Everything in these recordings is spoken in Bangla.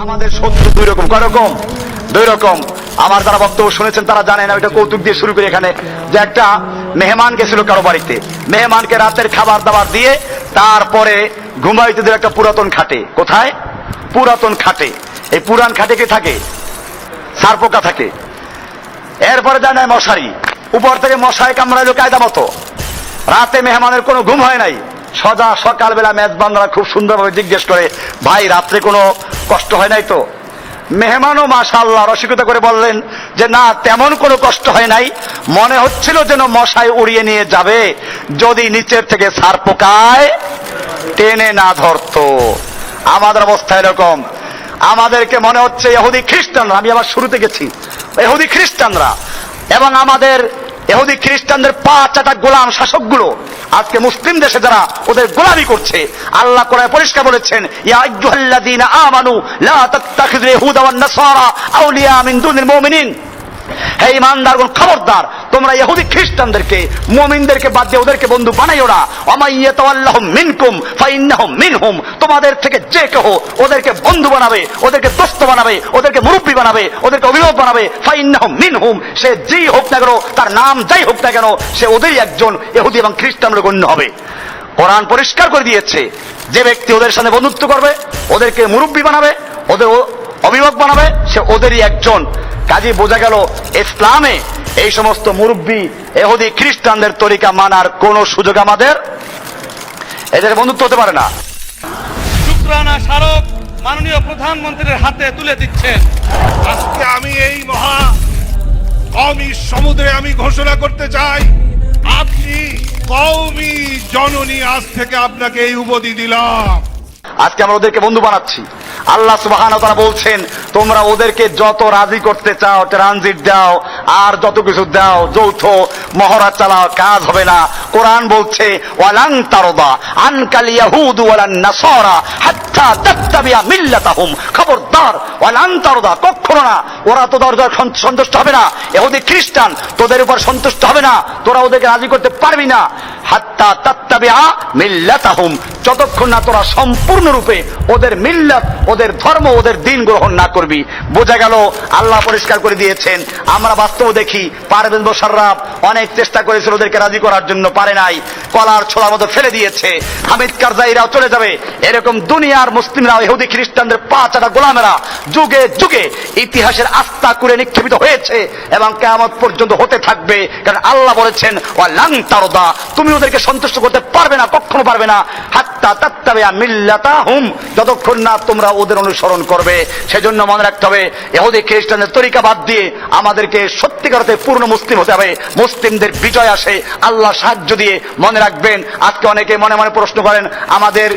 আমাদের শত্রু দুই রকম। কয় রকম? দুই রকম। আমার যারা বক্তব্য শুনেছেন তারা জানেন ওইটা কৌতুক দিয়ে শুরু করি এখানে। যে একটা মেহমান গেছিল কারও বাড়িতে। মেহমানকে রাতের খাবার দাবার দিয়ে তারপরে ঘুমাইতে দিল একটা পুরাতন খাটে। কোথায়? পুরাতন খাটে। এই পুরান খাটে কে থাকে? সারপোকা থাকে। এরপরে যায় নাই মশারি। উপর থেকে মশাই কামড়াইলো কায়দা মতো। রাতে মেহমানের কোনো ঘুম হয় নাই। সদা সকালবেলা মেজবানরা খুব সুন্দরভাবে জিজ্ঞেস করে, ভাই, রাত্রে কোনো কষ্ট হয় নাই তো? মেহমানও মাশাল্লাহ রসিকতা করে বললেন যে, না, তেমন কোনো কষ্ট হয় নাই। মনে হচ্ছিল যেন মশায় উড়িয়ে নিয়ে যাবে। যদি নিচের থেকে সার পোকায় টেনে না ধরতো। আমাদের অবস্থা এরকম। আমাদেরকে মনে হচ্ছে এহুদি খ্রিস্টানরা, আমি আবার শুরুতে গেছি এহুদি খ্রিস্টানরা। এবং আমাদের এহুদি খ্রিস্টানদের পা চাটা গোলাম শাসকগুলো আজকে মুসলিম দেশে যারা ওদের গোলামি করছে, আল্লাহ করায় পরিষ্কার বলেছেন, ইয়া আইয়ুহাল্লাযীনা আমানু লা তাত্তাখিযু ইয়াহুদা ওয়ান নাসারা আউলিয়া মিন দুনিল মুমিনিন। হে ইমানদারগণ খবরদার তোমরা ইহুদি খ্রিস্টানদেরকে, মুমিনদেরকে বাদ দিয়ে ওদেরকে বন্ধু বানাইও না অমাইয়াতাল্লাহুম মিনকুম, ফাইন্নাহুম মিনহুম। তোমাদের থেকে যে কেহ ওদেরকে বন্ধু বানাবে, ওদেরকে দোস্ত বানাবে, ওদেরকে মুরব্বী বানাবে, ওদেরকে অভিভাবক বানাবে, ফাইন্নাহুম মিনহুম। সে যেই হোক না কেন, তার নাম যাই হোক না কেন, সে ওদেরই একজন ইহুদি এবং খ্রিস্টানরা গণ্য হবে। কোরআন পরিষ্কার করে দিয়েছে, যে ব্যক্তি ওদের সাথে বন্ধুত্ব করবে, ওদেরকে মুরব্বী বানাবে, ওদের অভিভাবক বানাবে, সে ওদেরই একজন। কাজে বোঝা গেল, ইসলামে এই সমস্ত মুরব্বী এহুদি খ্রিস্টানদের তরিকা মানার কোনো সুযোগ আমাদের এদের বন্ধুত্ব হতে পারে না। শুক্রানা স্মারক মাননীয় প্রধানমন্ত্রীর হাতে তুলে দিচ্ছেন। আজকে আমি এই মহা কওমি সমুদ্রে আমি ঘোষণা করতে চাই আপনি কওমি জননী আজ থেকে আপনাকে এই উপাধি দিলাম। আজকে আমরা ওদেরকে বন্ধু বানাচ্ছি। আল্লাহ সুবাহান তারা বলছেন তোমরা ওদেরকে যত রাজি করতে চাও ট্রানজিট দাও আর যত কিছু দাও, যৌথ মহরা চালাও, কাজ হবে না। কোরআন বলছে ওয়ালাং তারদা আনকাল ওয়ালান নাসারা ওয়ালাং কখনো না। ওরা তো সন্তুষ্ট হবে না। খ্রিস্টান, তোদের উপর সন্তুষ্ট হবে না। তোরা ওদেরকে রাজি করতে পারবি না। হাত্তা মিল্লাতাহুম, যতক্ষণ না তোরা সম্পূর্ণরূপে ওদের মিল্লাত, ওদের ধর্ম, ওদের দিন গ্রহণ না করবি। বোঝা গেল, আল্লাহ পরিষ্কার করে দিয়েছেন। আমরা বাস্তব দেখি পারভেজ মোশাররাফ অনেক চেষ্টা করেছিল ওদেরকে রাজি করার জন্য, পারে নাই। কলার ছোড়ার মতো ফেলে দিয়েছে। হামিদ কারজাইরাও চলে যাবে। এরকম দুনিয়ার মুসলিমরা ইহুদি, খ্রিস্টানদের পা চাটা গোলামেরা যুগে যুগে ইতিহাসের আস্থা করে নিক্ষেপিত হয়েছে এবং কেমন পর্যন্ত হতে থাকবে। কারণ আল্লাহ বলেছেন ওয়া লাং তারদা তুমি ওদেরকে সন্তুষ্ট করতে পারবে না, কখনো পারবে না। হাত্তা তাত্তাবে মিল্লাতা হুম যতক্ষণ না তোমরা ওদের অনুসরণ করবে। সেজন্য মনে রাখতে হবে এহুদি খ্রিস্টানদের তরিকা বাদ দিয়ে আমাদেরকে সত্যিকার অর্থে পূর্ণ মুসলিম হতে হবে। মুসলিমদের বিজয় আসে, আল্লাহ সাহায্য দিয়ে। মনে রাখবেন, আজকে অনেকে মনে মনে প্রশ্ন করেন, আমাদের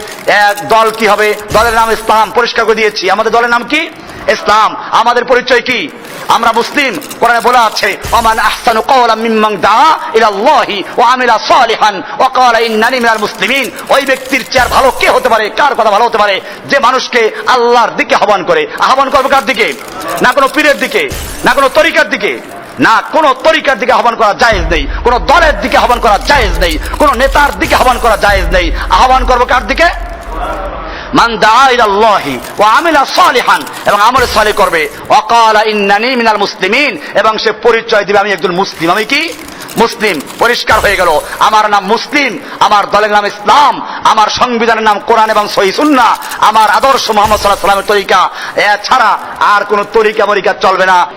এক দল কি হবে? দলের নাম ইসলাম, পরিষ্কার করে দিয়েছি। আমাদের দলের নাম কি? ইসলাম। আমাদের পরিচয় কি? আমরা মুসলিম। কোরআনে বলা আছে, ওমান আহসানু কওলাম মিম্মান দা ইলা আল্লাহি ওয়া আমিলা সালিহান ওয়া ক্বালা ইন্নানি মিনাল মুসলিমিন। ওই ব্যক্তির চেয়ে আর ভালো কে হতে পারে? কার কথা ভালো হতে পারে? যে মানুষকে আল্লাহর দিকে আহ্বান করে। আহ্বান করবে কার দিকে? না কোনো পীরের দিকে, না কোনো তরিকার দিকে। না কোন তরিকার দিকে আহ্বান করা জায়েজ নেই। কোন দলের দিকে আহ্বান করা জায়েজ নেই। কোন নেতার দিকে আহ্বান করা জায়েজ নেই। আহ্বান করব কার দিকে? মান ইলাল্লাহি ওয়া আমিলা সালিহান। এবং আমল সালেহ করবে ওয়া ইন্নানি মিনাল মুসলিমিন। এবং সে পরিচয় দিবে, আমি একজন মুসলিম। আমি কি? মুসলিম। পরিষ্কার হয়ে গেল। আমার নাম মুসলিম, আমার দলের নাম ইসলাম, আমার সংবিধানের নাম কোরআন এবং সহি সুন্নাহ আমার আদর্শ মোহাম্মদ সাল্লাহ সাল্লামের তরিকা। এছাড়া আর কোন তরিকা মরিকা চলবে না।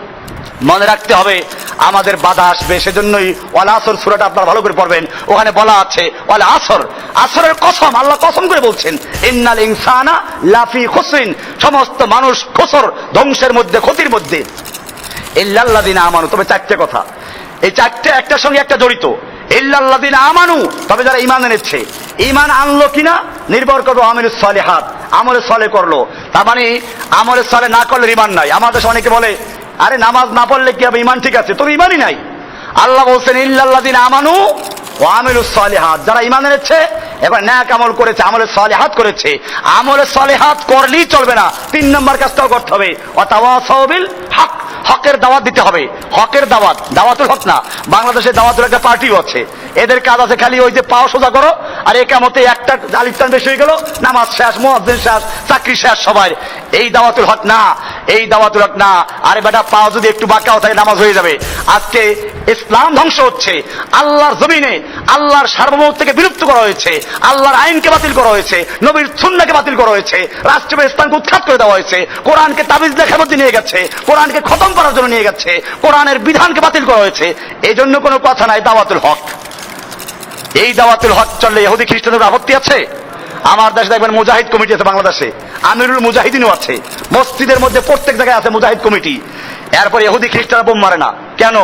মনে রাখতে হবে আমাদের বাধা আসবে, সেজন্যই ওয়াল আসর সুরাটা আপনারা ভালো করে পড়বেন। ওখানে বলা আছে, ওয়াল আসর। আসরের কসম, আল্লাহ কসম করে বলছেন, ইন্নাল ইনসানা লাফি খুসরিন। সমস্ত মানুষ খসর, ধ্বংসের মধ্যে, ক্ষতির মধ্যে। ইল্লাল্লাদিন আমানু, তবে চারটে কথা। এই চারটে একটার সঙ্গে একটা জড়িত। ইল্লাল্লাদিন আমানু, তবে যারা ইমান এনেছে ইমান আনলো কিনা, নির্ভর করব আমির সলে হাত আমলে সলে করল। তার মানে আমলে সলে না করলে ইমান নাই। আমাদের অনেকে বলে আরে নামাজ না পড়লে কি হবে? ইমান ঠিক আছে তোর ইমানই নাই। আল্লাহ বলছেন ইল্লাল্লাদিন আমানু ও আমিরুস সালিহাত। যারা ইমান এনেছে, এবার ন্যাক আমল করেছে আমলে সালেহাত করেছে। আমলে সালেহাত করলেই চলবে না। তিন নম্বর কাজটাও করতে হবে। অতাওয়াসাবিল হক। হকের দাওয়াত দিতে হবে। হকের দাওয়াত, দাওয়াতুল হক না। বাংলাদেশে দাওয়াতুল একটা পার্টিও আছে। এদের কাজ আছে খালি ওই যে পাও সোজা করো, আর একামতে একটা আলিফটান বেশি হয়ে গেল, নামাজ শেষ, মোয়াজ্জিন শেষ, চাকরি শেষ সবাই এই দাওয়াতুল হক না, এই দাওয়াতুল হক না। আরে বেটা, পাও যদি একটু বাঁকাও থাকে নামাজ হয়ে যাবে। আজকে ইসলাম ধ্বংস হচ্ছে। আল্লাহর জমিনে, আল্লাহর সার্বভৌমত্বকে বিলুপ্ত করা হয়েছে। আল্লাহর আইনকে বাতিল করা হয়েছে। নবীর সুন্নাকে বাতিল করা হয়েছে। রাষ্ট্রীয় ইসলামকে উৎখাত করে দেওয়া হয়েছে। কোরআনকে তাবিজ লেখার মধ্যে নিয়ে গেছে। কোরআনকে খতম করার জন্য নিয়ে গেছে। কোরআনের বিধানকে বাতিল করা হয়েছে। এই জন্য কোনো কথা নাই, দাওয়াতুল হক। এই দাওয়াতুল হক চললে ইহুদি খ্রিস্টানদের আপত্তি আছে? আমার দেশে দেখবেন মুজাহিদ কমিটি আছে বাংলাদেশে। আমিরুল মুজাহিদিনও আছে। মসজিদের মধ্যে প্রত্যেক জায়গায় আছে মুজাহিদ কমিটি। এরপর এহুদি খ্রিস্টানরা বোম মারে না। কেন?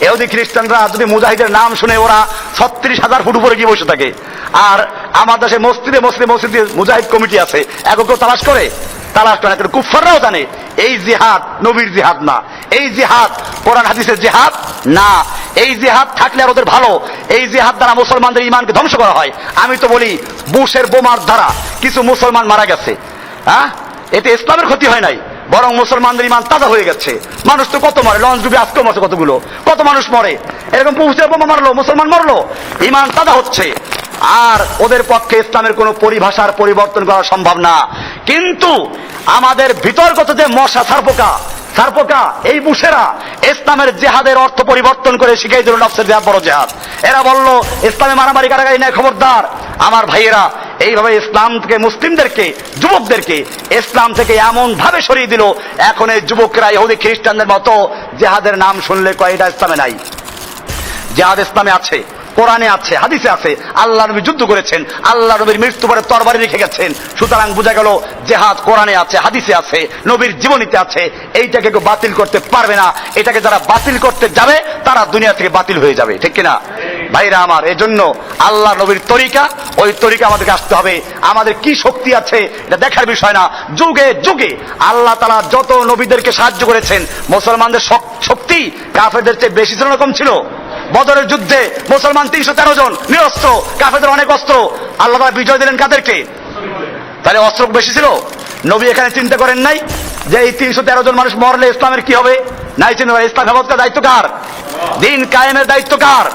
এহুদি খ্রিস্টানরা যদি মুজাহিদের নাম শুনে ওরা ছত্রিশ হাজার ফুট উপরে গিয়ে বসে থাকে। আর আমার দেশে মসজিদে মসজিদে মসজিদে মুজাহিদ কমিটি আছে একক তালাশ করে। তালাশ করে কিন্তু কুফাররাও জানে, এই জিহাদ নবীর জিহাদ না। এই জিহাদ কোরআন হাদিসের জিহাদ না। এই জিহাদ থাকলে আর ওদের ভালো। এই জিহাদ দ্বারা মুসলমানদের ইমানকে ধ্বংস করা হয়। আমি তো বলি, বুশের বোমার দ্বারা কিছু মুসলমান মারা গেছে। হ্যাঁ? এতে ইসলামের ক্ষতি হয় নাই, বরং মুসলমানদের ইমান তাজা হয়ে গেছে। মানুষ তো কত মরে, লঞ্চ ডুবে আজকেও মরছে কতগুলো? কত মানুষ মরে? এরকম বুশের বোমা মারলো, মুসলমান মরলো ইমান তাজা হচ্ছে। আর ওদের পক্ষে ইসলামের কোনো পরিভাষার পরিবর্তন করা সম্ভব না। কিন্তু আমাদের ভিতরগত যে মশা সারপোকা সারপোকা, এই বুশেরা ইসলামের জেহাদের অর্থ পরিবর্তন করে শিখাই দিল নফসের জেহাদ, বড় জেহাদ। এরা বলল, ইসলামে মারামারি কারাগারি নেয় খবরদার। আমার ভাইয়েরা এইভাবে ইসলাম থেকে মুসলিমদেরকে, যুবকদেরকে ইসলাম থেকে এমন ভাবে সরিয়ে দিল, এখন এই যুবকরা ইহুদি খ্রিস্টানদের মতো জেহাদের নাম শুনলে কয় এটা ইসলামে নাই? জেহাদ ইসলামে আছে, কোরআনে আছে, হাদিসে আছে, আল্লাহ নবী যুদ্ধ করেছেন, আল্লাহ নবীর মৃত্যু পরে তরবারি রেখে গেছেন, সুতরাং বোঝা গেল জেহাদ কোরআনে আছে, হাদিসে আছে, নবীর জীবনীতে আছে, এইটাকে কেউ বাতিল করতে পারবে না, এটাকে যারা বাতিল করতে যাবে, তারা দুনিয়া থেকে বাতিল হয়ে যাবে, ঠিক কিনা? ভাইরা আমার, এজন্য আল্লাহ নবীর তরিকা, ওই তরিকা আমাদেরকে আসতে হবে। আমাদের কি শক্তি আছে, এটা দেখার বিষয় না। যুগে যুগে আল্লাহ তালা যত নবীদেরকে সাহায্য করেছেন, মুসলমানদের শক- শক্তি কাফেরদের চেয়ে বেশি ছিল না, কম ছিল। বদরের যুদ্ধে মুসলমান তিনশো তেরো জন নিরস্ত্র, কাফেরদের অনেক অস্ত্র। আল্লাহ তাআলা বিজয় দিলেন কাদেরকে? তাহলে অস্ত্র বেশি ছিল? নবী এখানে চিন্তা করেন নাই যে এই তিনশো তেরো জন মানুষ মরলে ইসলামের কি হবে? নাই চিন্তা ইসলাম হেফাজতের দায়িত্ব কার? দিন কায়েমের দায়িত্ব কার?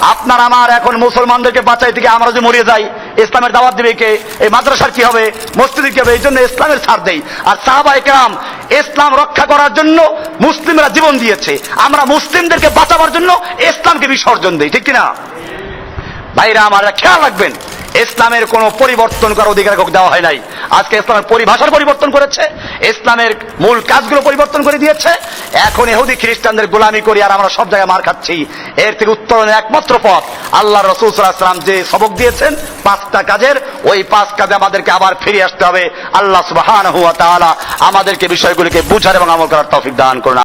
আপনার, আমার, এখন মুসলমানদেরকে বাঁচাই থেকে আমরা যদি মরিয়ে যাই, ইসলামের দাওয়াত দিবে কে? এই মাদ্রাসার কি হবে? মসজিদ কি হবে? এই জন্য ইসলামের ছাড় দেই। আর সাহাবা একরাম, ইসলাম রক্ষা করার জন্য মুসলিমরা জীবন দিয়েছে। আমরা মুসলিমদেরকে বাঁচাবার জন্য ইসলামকে বিসর্জন দিই, ঠিক কিনা? ভাইরা, আমার খেয়াল রাখবেন। ইসলামের কোনো পরিবর্তন করার অধিকার দেওয়া হয় নাই। আজকে ইসলামের পরিভাষার পরিবর্তন করেছে, ইসলামের মূল কাজগুলো পরিবর্তন করে দিয়েছে। এখন এহুদি খ্রিস্টানদের গোলামি করি আর আমরা সব জায়গায় মার খাচ্ছি। এর থেকে উত্তরণের একমাত্র পথ আল্লাহ রসুল সাল্লাম যে সবক দিয়েছেন, পাঁচটা কাজের, ওই পাঁচ কাজে আমাদেরকে আবার ফিরে আসতে হবে। আল্লাহ সুবাহ আমাদেরকে বিষয়গুলিকে বুঝার এবং আমল করার তৌফিক দান করুন।